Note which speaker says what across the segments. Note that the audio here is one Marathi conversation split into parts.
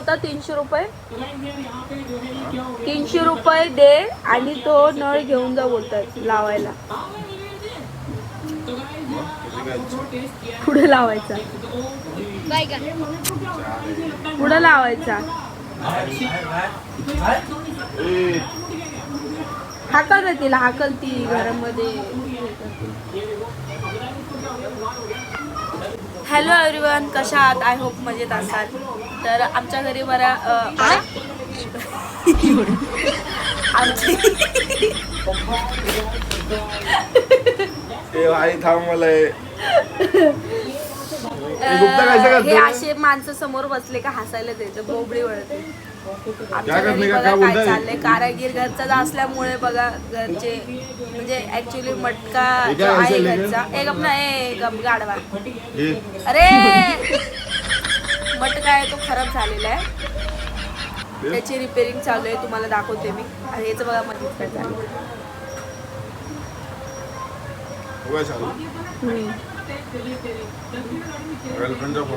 Speaker 1: होता तीनशे रुपये. तीनशे रुपये दे आणि तो नळ घेऊन जा बोलतात लावायला. पुढे लावायचा. पुढे लावायचा. हाकल रे तिला हाकल ती घरामध्ये. हॅलो एव्हरीवन कशा आहात? आय होप मजेत असाल. तर आमच्या घरी
Speaker 2: मला हे.
Speaker 1: असे माणसं समोर बसले का हसायला देते बोबडी वळते आमच्या घरी? बघा
Speaker 2: क्या?
Speaker 1: चाललंय कारागीर घरचा असल्यामुळे बघा घरचे म्हणजे ऍक्च्युली मटका जो आहे? घरचा एक आपला ए गप गाडवा. अरे मटका आहे तो खराब झालेला आहे. त्याची रिपेअरिंग चालू आहे तुम्हाला दाखवते मी. आणि याचं बघा मध्येच काय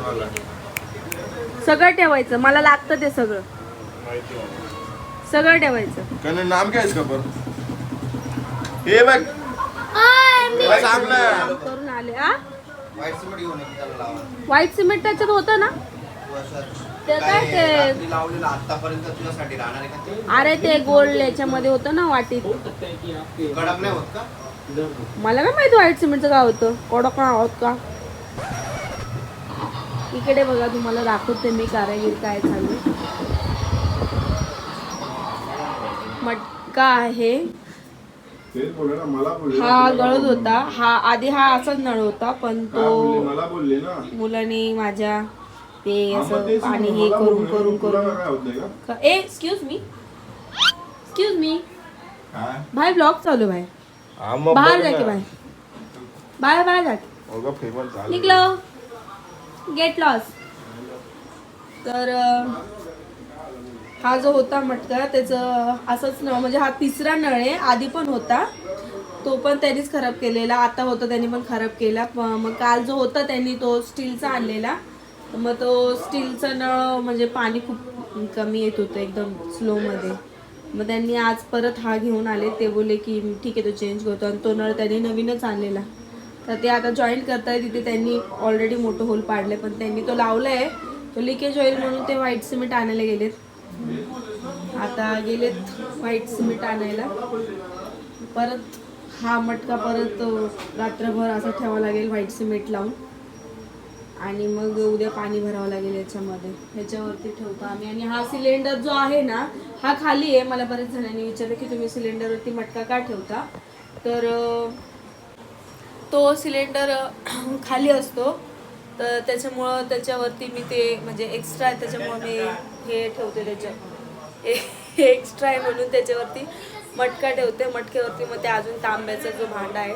Speaker 2: आला.
Speaker 1: सगळं ठेवायचं. मला लागतं ते सगळं. सगळं ठेवायचं.
Speaker 2: नाम क्या है इसका पर हे बघ.
Speaker 1: करून आले हा.
Speaker 3: व्हाईट सिमेंट
Speaker 1: त्याच्यात होतं ना?
Speaker 3: वर्षात
Speaker 1: ते काय ते
Speaker 3: रात्री लावलेलं आतापर्यंत तुझ्यासाठी राहणार आहे का ते?
Speaker 1: अरे ते गोल्ड याच्यामध्ये होतं ना वाटीत.
Speaker 3: कडक नाही होत का?
Speaker 1: मला काय माहिती व्हाईट सिमेंटचं काय होतं. कडक आहोत का? इकडे बघा तुम्हाला दाखवते मी कारागीर काय चालू मटका आहे.
Speaker 2: तेच बोलले ना मला बोलले
Speaker 1: हा गळत होता. हा आधी हा असाच नळ होता पण
Speaker 2: काय बोलले
Speaker 1: तो
Speaker 2: मला बोलले ना.
Speaker 1: मुलांनी माझ्या ते
Speaker 2: हा,
Speaker 1: असं पाणी हे करून. करून करून. ए एक्सक्यूज मी एक्सक्यूज मी भाई ब्लॉग चालू
Speaker 2: मग
Speaker 1: बाहेर जा की. बाहेर. बाहेर बाहेर जा निघलो. गेट लॉस तर हा जो होता मटका त्याचं असंच न म्हणजे हा तिसरा नळ आहे. आधी पण होता. तो पण त्यांनीच खराब केलेला. आता होता त्यांनी पण खराब केला. मग काल जो होता त्यांनी तो स्टीलचा आणलेला. मग तो स्टीलचा नळ म्हणजे पाणी खूप कमी येत होतं एकदम स्लोमध्ये. मग त्यांनी आज परत हा घेऊन आले. ते बोलले की ठीक आहे तो चेंज करतो. आणि तो नळ त्यांनी नवीनच आणलेला. तर ते आता जॉईन करताय. तिथे त्यांनी ऑलरेडी मोठं होल पाडलं पण त्यांनी तो लावलाय. तो लिकेज होईल म्हणून ते व्हाईट सिमेंट आणायला गेलेत. आता गेलेत व्हाईट सिमेंट आणायला. परत हा मटका परत रात्रभर असा ठेवावा लागेल व्हाईट सिमेंट लावून. आणि मग उद्या पाणी भरावं लागेल याच्यामध्ये. ह्याच्यावरती ठेवतो आम्ही. आणि हा सिलेंडर जो आहे ना हा खाली आहे. मला बऱ्याच जणांनी विचारलं की तुम्ही सिलेंडरवरती मटका का ठेवता? तर तो सिलेंडर खाली असतो. तर त्याच्यामुळं त्याच्यावरती मी ते म्हणजे एक्स्ट्रा आहे त्याच्यामुळं मी हे ठेवते त्याच्या हे एक्स्ट्रा आहे म्हणून त्याच्यावरती मटका ठेवते. मटक्यावरती मग ते अजून तांब्याचा जो भांडा आहे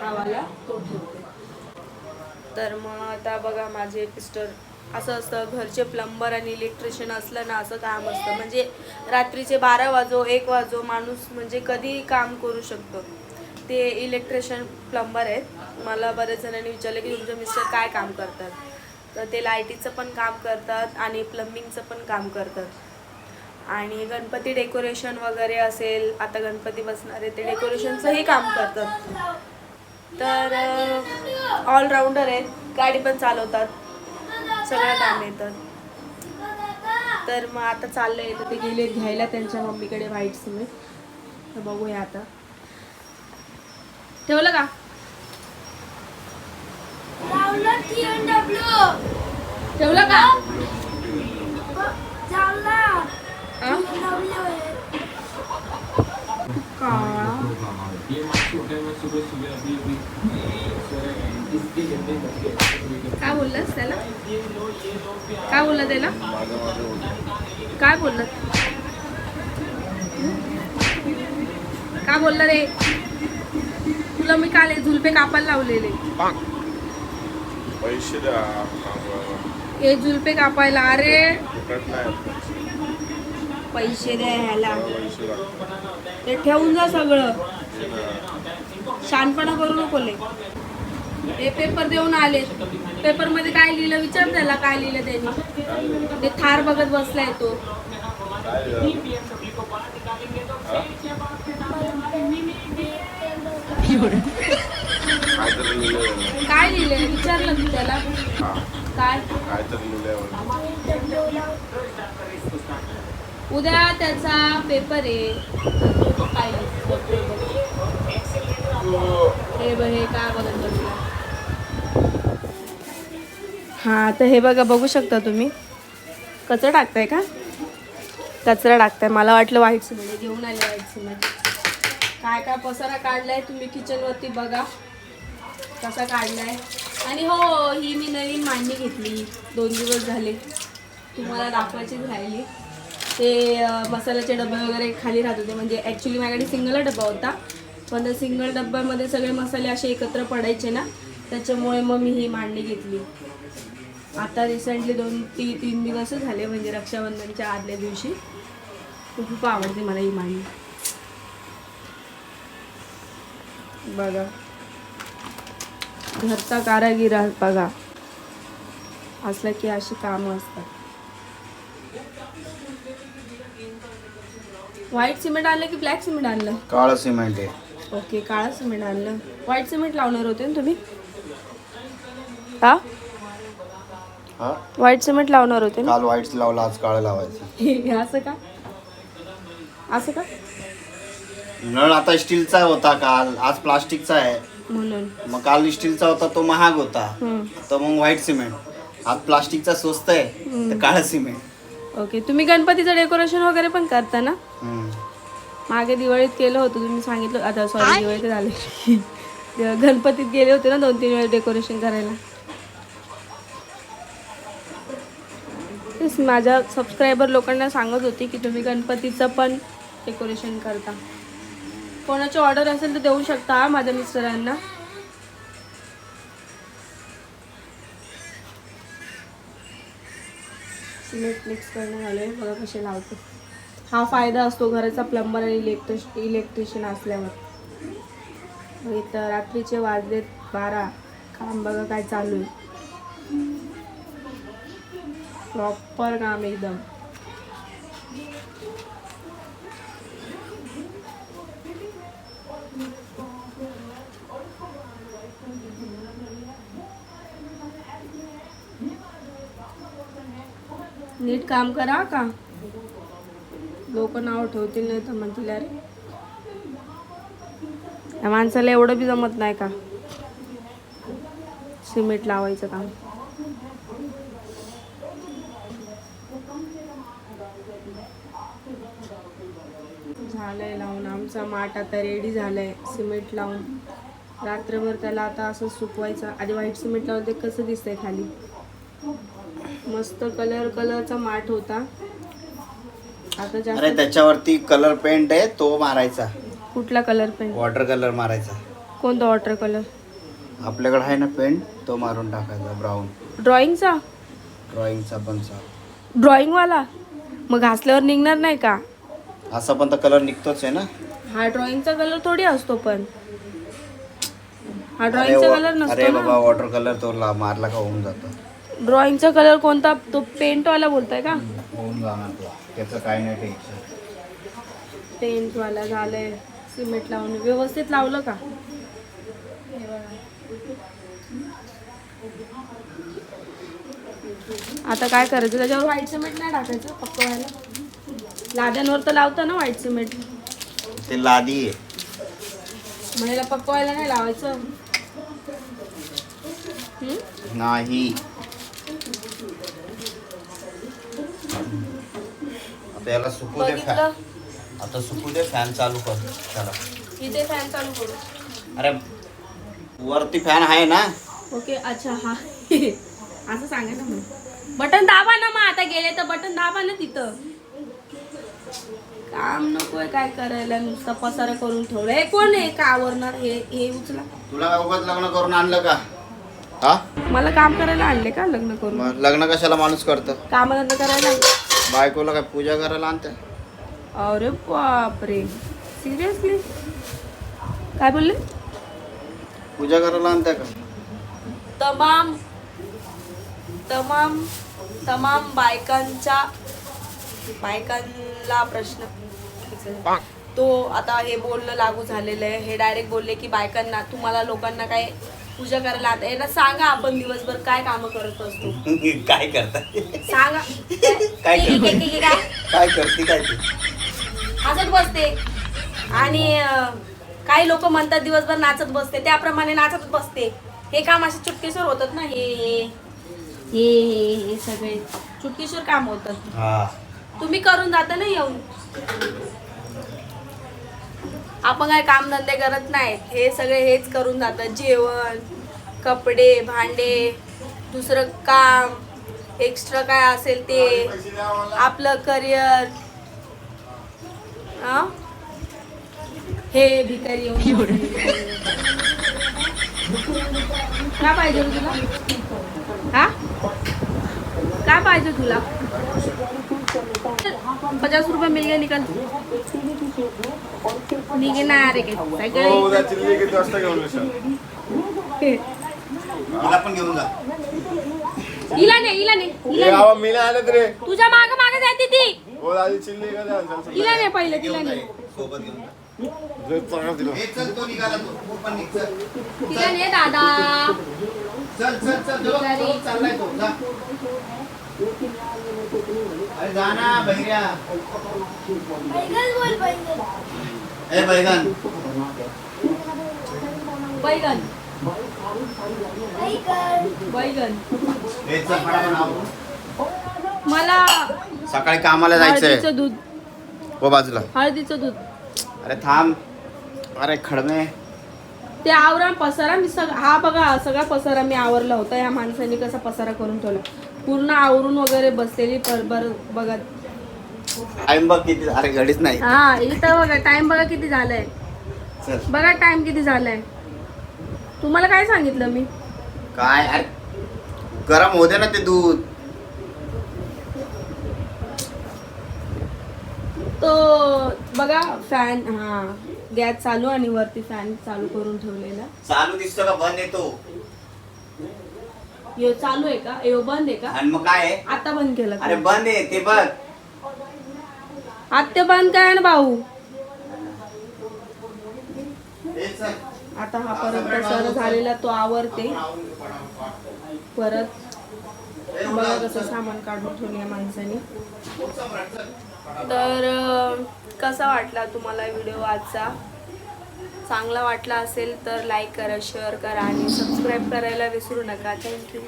Speaker 1: हा वाला तो ठेवतो. तर मग आता बघा माझे मिस्टर असं असतं घरचे प्लंबर आणि इलेक्ट्रिशियन असलं ना असं काम असतं. म्हणजे रात्रीचे बारा वाजो एक वाजो माणूस म्हणजे कधीही काम करू शकतो. ते इलेक्ट्रिशियन प्लंबर आहेत. मला बरेच जणांनी विचारलं की तुमचे मिस्टर काय काम करतात? तर ते लायटीचं पण काम करतात आणि प्लंबिंगचं पण काम करतात. आणि गणपती डेकोरेशन वगैरे असेल आता गणपती बसणारे ते डेकोरेशनचंही काम करतात. तर ऑलराऊंडर आहेत. गाडी पण चालवतात. सगळं काम येतं तर मग आता चाललंय. तर ते गेले घ्यायला त्यांच्या मम्मीकडे व्हाईट सिमेंट तर बघूया आता. ठेवलं का? ठेवलं का? काय बोललास त्याला काय बोलला त्याला. काय बोलला? काय बोलला रे? तुला मी काल झुलपे कापायला लावलेले.
Speaker 2: पैसे द्या.
Speaker 1: हे झुलपे कापायला. अरे! पैसे. द्या ह्याला. ते ठेवून जा सगळं. शानपणा करू नको हे पेपर देऊन आले पेपरमध्ये काय लिहिलं विचार त्याला काय लिहिलं त्यांनी. ते थार बघत बसलाय तो.
Speaker 2: काय लिहिलंय.
Speaker 1: विचारलं मी त्याला. काय? उद्या त्याचा पेपर आहे. काय हे बघ हे काय बघत बसला? हां तर हे बघा बघू शकता तुम्ही. कचरा टाकताय का? कचरा टाकताय. मला वाटलं वाईट सिमेंट घेऊन आले वाईट सिमेंट काय काय पसारा काढलाय तुम्ही किचनवरती बघा. कसा काढलाय. आणि हो ही मी नवीन मांडणी घेतली. दोन दिवस झाले. तुम्हाला दाखवायचीच राहिली. ते मसाल्याचे डबे वगैरे खाली राहत होते. म्हणजे ॲक्च्युली माझ्याकडे सिंगल डबा होता. पण त्या सिंगल डब्यामध्ये सगळे मसाले असे एकत्र पडायचे ना. त्याच्यामुळे मग मी ही मांडणी घेतली. आता रिसेंटली दोन ती तीन दिवस झाले म्हणजे रक्षाबंधनच्या आदल्या दिवशी. खूप आवडते मला ही मांडणी. बघा. घरचा कारागीर बघा. असला की अशी कामं असतात. व्हाईट सिमेंट आणलं की ब्लॅक सिमेंट आणलं?
Speaker 3: काळं सिमेंट आहे.
Speaker 1: ओके काळा सिमेंट आणलं. व्हाईट सिमेंट लावणार होते ना तुम्ही? हा?
Speaker 3: हा?
Speaker 1: व्हाईट सिमेंट लावणार होते ना?
Speaker 3: काल व्हाईट लावला आज काळं लावायचं.
Speaker 1: हे असं का? असं का?
Speaker 3: नळ आता स्टीलचा होता काल आज प्लास्टिकचा आहे.
Speaker 1: म्हणून.
Speaker 3: मग काल स्टीलचा होता तो महाग होता.
Speaker 1: हम्म.
Speaker 3: तर मग व्हाईट सिमेंट आज प्लास्टिकचा स्वस्त आहे तर काळं सिमेंट
Speaker 1: ओके तुम्ही गणपतीचं डेकोरेशन वगैरे पण करता ना?
Speaker 3: हम्म.
Speaker 1: मागे दिवाळीत केलं होतं तुम्ही सांगितलं आता सॉरी दिवाळीत झाले. गणपतीत गेले होते ना दोन तीन वेळेस डेकोरेशन करायला. तेच माझ्या सबस्क्रायबर लोकांना सांगत होती की तुम्ही गणपतीचं पण डेकोरेशन करता. कोणाची ऑर्डर असेल तर देऊ शकता माझ्या मिस्टरांना. सिमेंट मिक्स करणं झालं आहे बघा कसे लावते. हा फायदा असतो घराचा प्लंबर आणि इलेक्ट्रिश इलेक्ट्रिशियन असल्यावर. मग इथं रात्रीचे वाजलेत बारा. काम बघा काय चालू आहे. प्रॉपर काम एकदम. नीट काम करा का? लोक नाव ठेवतील नाही तर म्हणतील अरे या माणसाला एवढं बी जमत नाही का? सिमेंट लावायचं काम. झालंय लावून. आमचा माठ आता रेडी झालाय. सिमेंट लावून. रात्रभर त्याला आता असं सुकवायचं. आधी व्हाईट सिमेंट लावून ते कसं दिसतंय खाली? मस्त कलर कलरचा माठ होता. आता
Speaker 3: अरे
Speaker 1: जास्त
Speaker 3: त्याच्यावरती कलर पेंट आहे तो मारायचा.
Speaker 1: कुठला कलर पेन
Speaker 3: वॉटर कलर मारायचा.
Speaker 1: कोणता वॉटर कलर
Speaker 3: आपल्याकडे आहे ना पेंट तो मारून टाकायचा ब्राऊन
Speaker 1: ड्रॉइंगचा
Speaker 3: ड्रॉइंगचा बनचा
Speaker 1: ड्रॉइंगवाला मग घासल्यावर निघणार नाही का?
Speaker 3: असा पण तर कलर निघतोच आहे ना.
Speaker 1: हा ड्रॉइंगचा कलर थोडी असतो पण. हा
Speaker 3: अरे
Speaker 1: ड्रॉइंगचा
Speaker 3: वा-
Speaker 1: कलर
Speaker 3: अरे
Speaker 1: नसतो
Speaker 3: बाबा
Speaker 1: ना
Speaker 3: वॉटर कलर तो ला- मारला का होऊन जातो.
Speaker 1: ड्रॉइंगचा कलर कोणता? तो पेंटवाला बोलताय का?
Speaker 3: होऊन जाणार तो. त्याचं काय नाही टेन्शन
Speaker 1: पेंटवाला झालंय. सिमेंट लावून. व्यवस्थित लावलं का? हे बघा. आता काय करायचं? त्याच्यावर व्हाईट सिमेंट नाही टाकायचं पक्क व्हायला. लाद्यांवर तर लावता ना व्हाईट सिमेंट.
Speaker 3: ते लादी आहे.
Speaker 1: म्हणायला पक्क व्हायला नाही लावायचं. हम्म?
Speaker 3: नाही. आता याला सुकू दे
Speaker 1: बघितलं?
Speaker 3: फॅन आता सुकू दे फॅन चालू कर. चला.
Speaker 1: इथे फॅन चालू करू.
Speaker 3: अरे वरती फॅन आहे ना?
Speaker 1: ओके अच्छा हा. असं सांगा ना मग बटन दाबा ना मग आता गेले तर बटन दाबा ना तिथं. काम नकोय काय करायला नुसता पसारा करून ठेवलं. हे कोण आहे? का आवरणार? हे हे उचला.
Speaker 3: तुला काय उगाच लग्न करून आणलं का? हा?
Speaker 1: मला काम करायला आणले का लग्न करून?
Speaker 3: मग लग्न कशाला माणूस करतं?
Speaker 1: कामधंदा करायला
Speaker 3: बायकोला काय पूजा करायला आणतं?
Speaker 1: अरे बापरे. सिरियसली काय बोलले?
Speaker 3: पूजा करायला आणतं का?
Speaker 1: तमाम तमाम तमाम बायकांच्या बायकांना प्रश्न तो आता हे बोलणं लागू झालेलं आहे. हे डायरेक्ट बोलले की बायकांना तुम्हाला लोकांना काय पूजा करायला आता यांना सांगा आपण दिवसभर काय कामं करत असतो.
Speaker 3: काय करतात
Speaker 1: सांगा.
Speaker 3: काय
Speaker 1: की- की- की- की- काय
Speaker 3: काय करते काय ते?
Speaker 1: हसत बसते. आणि अं, काही लोक म्हणतात दिवसभर नाचत बसते. त्याप्रमाणे नाचत बसते. हे काम असे चुटकेश्वर होतात ना हे. हे हे सगळे. चुटकेश्वर काम होतात
Speaker 3: हा.
Speaker 1: तुम्ही करून जाता ना येऊन. आपण काय कामधंदे करत नाहीत हे सगळे हेच करून जातात. जेवण कपडे भांडे दुसरं काम एक्स्ट्रा काय असेल ते. आपलं करिअर हे भिकारी येऊन काय पाहिजे तुला? हा? काय पाहिजे तुला? पचास रुपये मिल गए निकल. निघणार रे
Speaker 2: हो
Speaker 1: सगळे
Speaker 2: उद्या चिल्ली किती वाजता घेऊन येशील?
Speaker 3: मला पण घेऊन जा.
Speaker 1: इला नाही इला इला नाही
Speaker 2: आवा मी नाही आले रे
Speaker 1: तुझ्या माग माग जाते ती.
Speaker 2: हो आधी चिल्ली आणशाल
Speaker 1: इला नाही पहिलं तिला
Speaker 3: सोबत घेऊन जा.
Speaker 2: जे चांगलं दिलं.
Speaker 3: चल तो निघाला तो. पण निघ चल.
Speaker 1: तिला दादा.
Speaker 3: चल चल चल चाललाय तो जा. अरे बैगन
Speaker 1: बैगन.
Speaker 3: ए.
Speaker 1: मला
Speaker 3: सकाळी कामाला जायचंय.
Speaker 1: हळदीचं दूध.
Speaker 3: हो बाजूला.
Speaker 1: हळदीचं दूध.
Speaker 3: अरे थांब. अरे खडमे.
Speaker 1: ते आवरण पसारा. मी सग हा बघा हा सगळा पसारा मी आवरला होता. या माणसाने कसा पसारा करून ठेवला. पूर्ण आवरून वगैरे बसलेली पर बर बघत.
Speaker 3: टाइम बघ किती अरे घडीच नाही.
Speaker 1: हा इथं बघा टाइम बघा किती झालाय. बघा टाइम किती झालाय. तुम्हाला काय सांगितलं मी?
Speaker 3: काय? अरे गरम होते ना ते दूध.
Speaker 1: तो बघा फॅन हा गॅस चालू आणि वरती फॅन चालू करून ठेवलेला.
Speaker 3: चालू दिसतो का? बंद येतो
Speaker 1: यो चालू आहे का? यो बंद आहे का?
Speaker 3: आणि मग काय आहे?
Speaker 1: आता बंद केलं
Speaker 3: अरे
Speaker 1: का?
Speaker 3: बंद आहे ते बघ.
Speaker 1: आत्ते बंद काय ना भाऊ. आता हा परत पसारा झालेला तो आवरते. परत बघा कसं सामान काढून ठेवलं या माणसाने. तर अं, कसा वाटला तुम्हाला व्हिडिओ आजचा? चांगला वाटला असेल तर लाईक करा शेअर करा आणि सबस्क्राईब करायला विसरू नका. थँक्यू